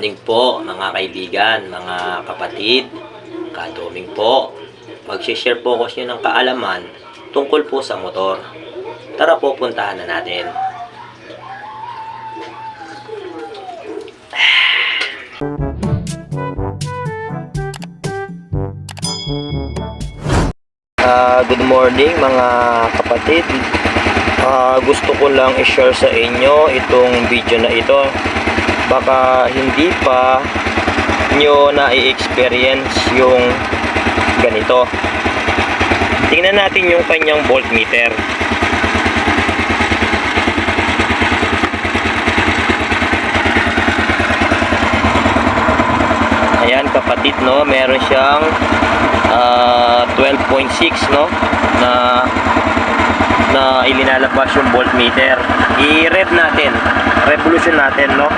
morning po mga kaibigan, mga kapatid, kaduming po. Mag-share po ko sa ng kaalaman tungkol po sa motor. Tara po, puntahan na natin. Ah, good morning mga kapatid. Ah, gusto ko lang i-share sa inyo itong video na ito. Baka hindi pa nyo na i-experience yung ganito. Tingnan natin yung kanyang voltmeter. Ayan kapatid no, meron siyang ah, 12.6 no na na ilinalabas yung voltmeter. I-rev natin. Revolution natin no.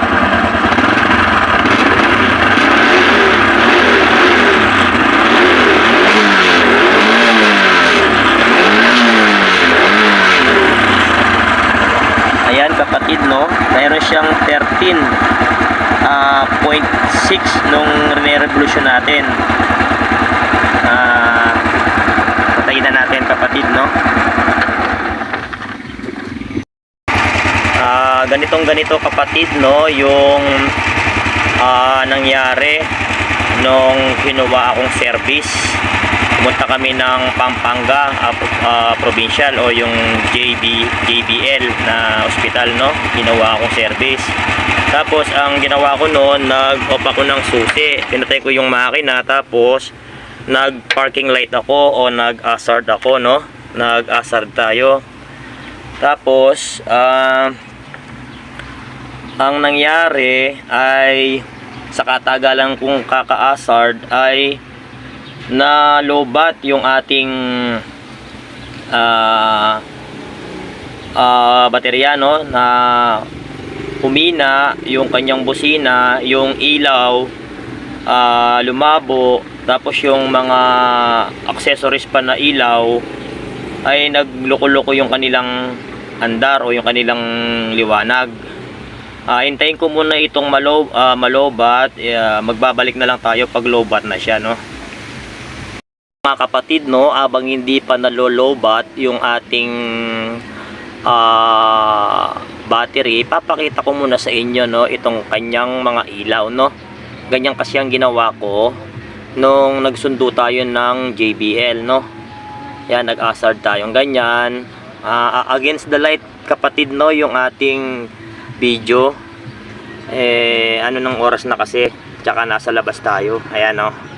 Ayan kapatid no, meron siyang 13 ah, 0.6 nung re-revolution natin. Ah, patayin na natin kapatid no. Ah, ganitong ganito kapatid no yung ah, nangyari nung kinuha akong service pumunta kami ng Pampanga pro- ah, provincial o yung JB JBL na ospital no? Ginawa akong service. Tapos ang ginawa ko noon nag-off ako ng susi. Pinatay ko yung makina tapos nag parking light ako o nag-hazard ako no? Nag-hazard tayo. Tapos ah ang nangyari ay sa katagalan kong kaka-hazard ay na lobat yung ating ah ah, baterya no na humina yung kanyang busina yung ilaw ah, lumabo tapos yung mga accessories pa na ilaw ay nagloko-loko yung kanilang andar o yung kanilang liwanag Ah, hintayin ko muna itong malo, ah, malobat. Ah, magbabalik na lang tayo pag lowbat na siya, no? Mga kapatid, no, abang hindi pa nalolobat yung ating ah, battery, papakita ko muna sa inyo, no, itong kanyang mga ilaw, no? Ganyan kasi ang ginawa ko nung nagsundo tayo ng JBL, no? Yan, nag-hazard tayong ganyan. Ah, against the light, kapatid, no, yung ating video eh ano ng oras na kasi tsaka nasa labas tayo ayan o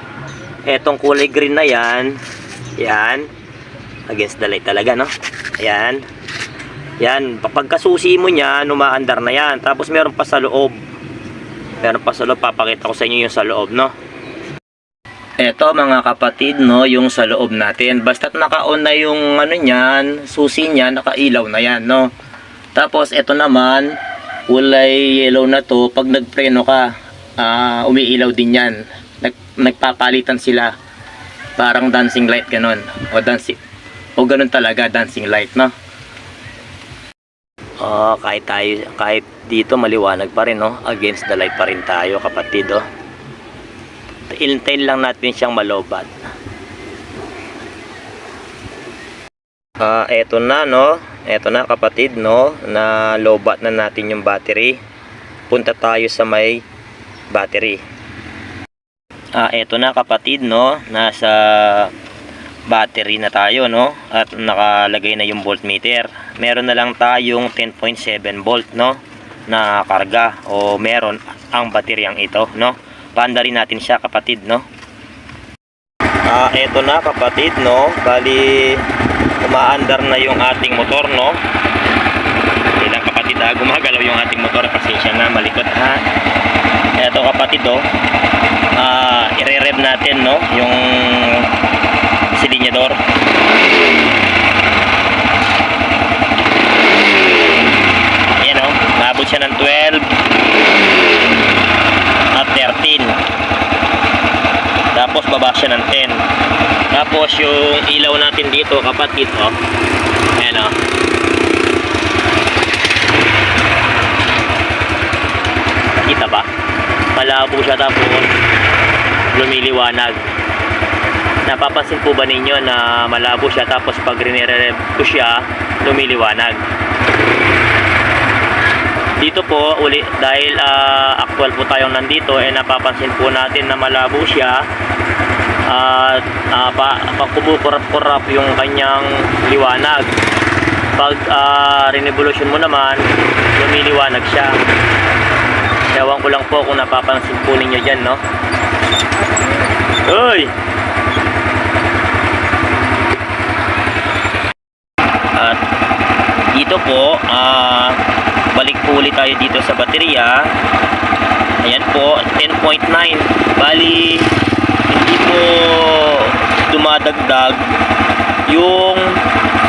etong kulay green na yan yan against the light talaga no? Ayan yan pagkasusi mo niya umaandar na yan. Tapos meron pa sa loob. Meron pa sa loob papakita ko sa inyo yung sa loob no? Eto mga kapatid no yung sa loob natin. Basta't naka-on na yung ano niyan susi niya nakailaw na yan no? Tapos eto naman kulay yellow na to. Pag nagpreno ka ah, umiilaw din yan nagpapalitan sila. Parang dancing light ganon o dancing o ganon talaga dancing light no? Oh, kahit tayo kahit dito maliwanag pa rin no? Against the light pa rin tayo kapatid oh. Ilintayin lang natin siyang malobat. Ah, eto na no. Eto na kapatid no, na lobat na natin yung battery. Punta tayo sa may battery. Ah, eto na kapatid no, nasa battery na tayo no at nakalagay na yung voltmeter. Meron na lang tayong 10.7 volt no na karga o meron ang bateryang ito no. Paanda rin natin siya kapatid no. Ah, eto na kapatid no. Bali umaandar na yung ating motor no ilang kapatid ha gumagalaw yung ating motor pasensya na malikot ha eto kapatid oh. Ah ire-rev natin no yung silinyador ayan oh maabot siya ng 12 at 13 tapos baba siya ng 10 tapos yung ilaw natin dito kapatid oh. Ayan oh kita ba malabo siya tapos lumiliwanag. Napapansin po ba ninyo na malabo siya tapos pag rinire ko siya, lumiliwanag. Dito po, uli, dahil ah, actual po tayong nandito, eh napapansin po natin na malabo siya at uh, pa, pa kumukurap-kurap yung kanyang liwanag. Pag uh, revolution mo naman, lumiliwanag siya. Ewan ko lang po kung napapansin po ninyo dyan, no? Uy! At dito po, ah, balik po ulit tayo dito sa baterya. Ayan po, 10.9. Bali, hindi po dumadagdag yung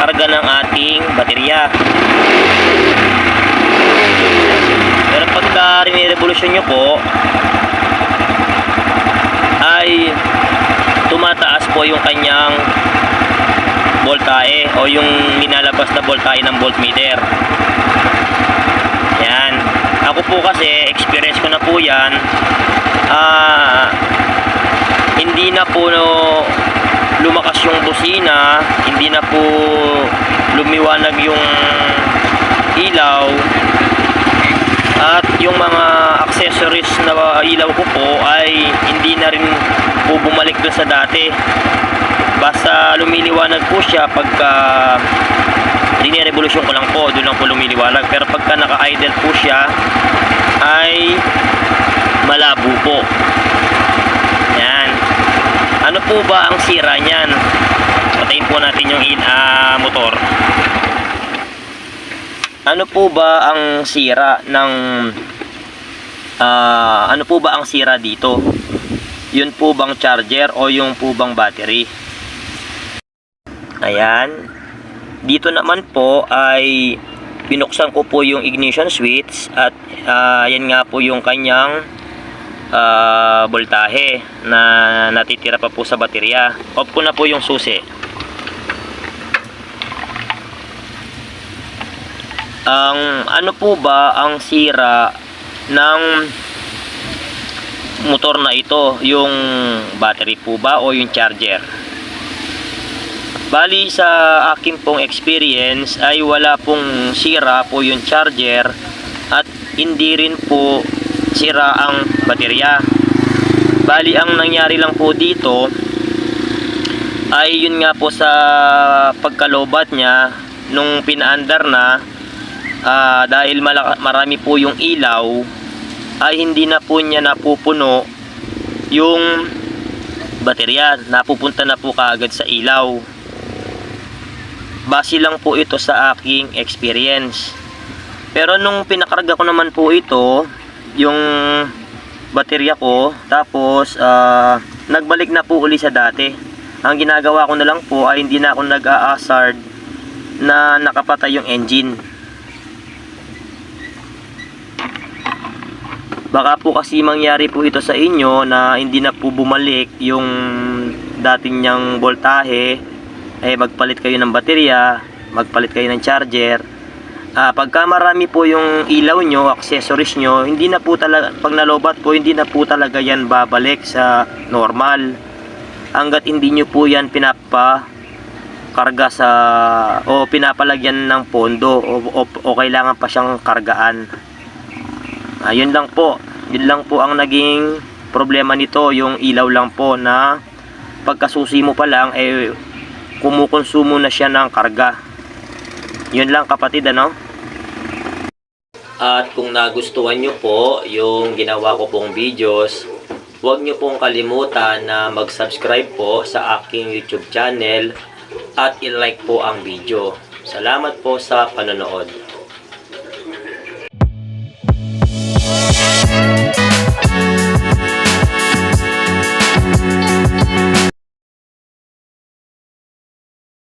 karga ng ating baterya. Pero rini-revolution nyo po, ay tumataas po yung kanyang voltahe o yung linalabas na voltahe ng voltmeter. Yan. Ako po kasi, experience ko na po yan. Ah, hindi na po no, lumakas yung busina, hindi na po lumiwanag yung ilaw, at yung mga accessories na ilaw ko po ay hindi na rin po bumalik doon sa dati. Basta lumiliwanag po siya pagka dinirevolusyon ko lang po, doon lang po lumiliwanag. Pero pagka naka-idle po siya ay malabo po. Yan. Ano po ba ang sira niyan? Patayin po natin yung in, ah, motor. Ano po ba ang sira ng ah, ano po ba ang sira dito? Yun po bang charger o yung po bang battery? Ayan. Dito naman po ay binuksan ko po yung ignition switch at ah, yan nga po yung kanyang ah, voltahe na natitira pa po sa baterya. Off ko na po yung susi. Ang ano po ba ang sira ng motor na ito? Yung battery po ba o yung charger? Bali sa akin pong experience ay wala pong sira po yung charger at hindi rin po sira ang baterya. Bali ang nangyari lang po dito ay yun nga po sa pagkalobat niya nung pinaandar na ah, dahil malaka- marami po yung ilaw ay hindi na po niya napupuno yung baterya. Napupunta na po kaagad sa ilaw. Base lang po ito sa aking experience. Pero nung pinakarga ko naman po ito yung baterya ko tapos ah, nagbalik na po uli sa dati. Ang ginagawa ko na lang po ay hindi na ako nag-a-hazard na nakapatay yung engine Baka po kasi mangyari po ito sa inyo na hindi na po bumalik yung dating niyang voltahe eh magpalit kayo ng baterya, magpalit kayo ng charger. Ah, pagka marami po yung ilaw nyo, accessories nyo, hindi na po talaga, pag nalobat po, hindi na po talaga yan babalik sa normal. Hanggat hindi nyo po yan pinapa karga sa o pinapalagyan ng pondo o, o, o kailangan pa siyang kargaan. Ayun lang po. Yun lang po ang naging problema nito, yung ilaw lang po na pagkasusi mo pa lang eh kumukonsumo na siya ng karga. Yun lang kapatid ano. At kung nagustuhan nyo po yung ginawa ko pong videos, huwag nyo pong kalimutan na mag-subscribe po sa aking YouTube channel at i-like po ang video. Salamat po sa panonood.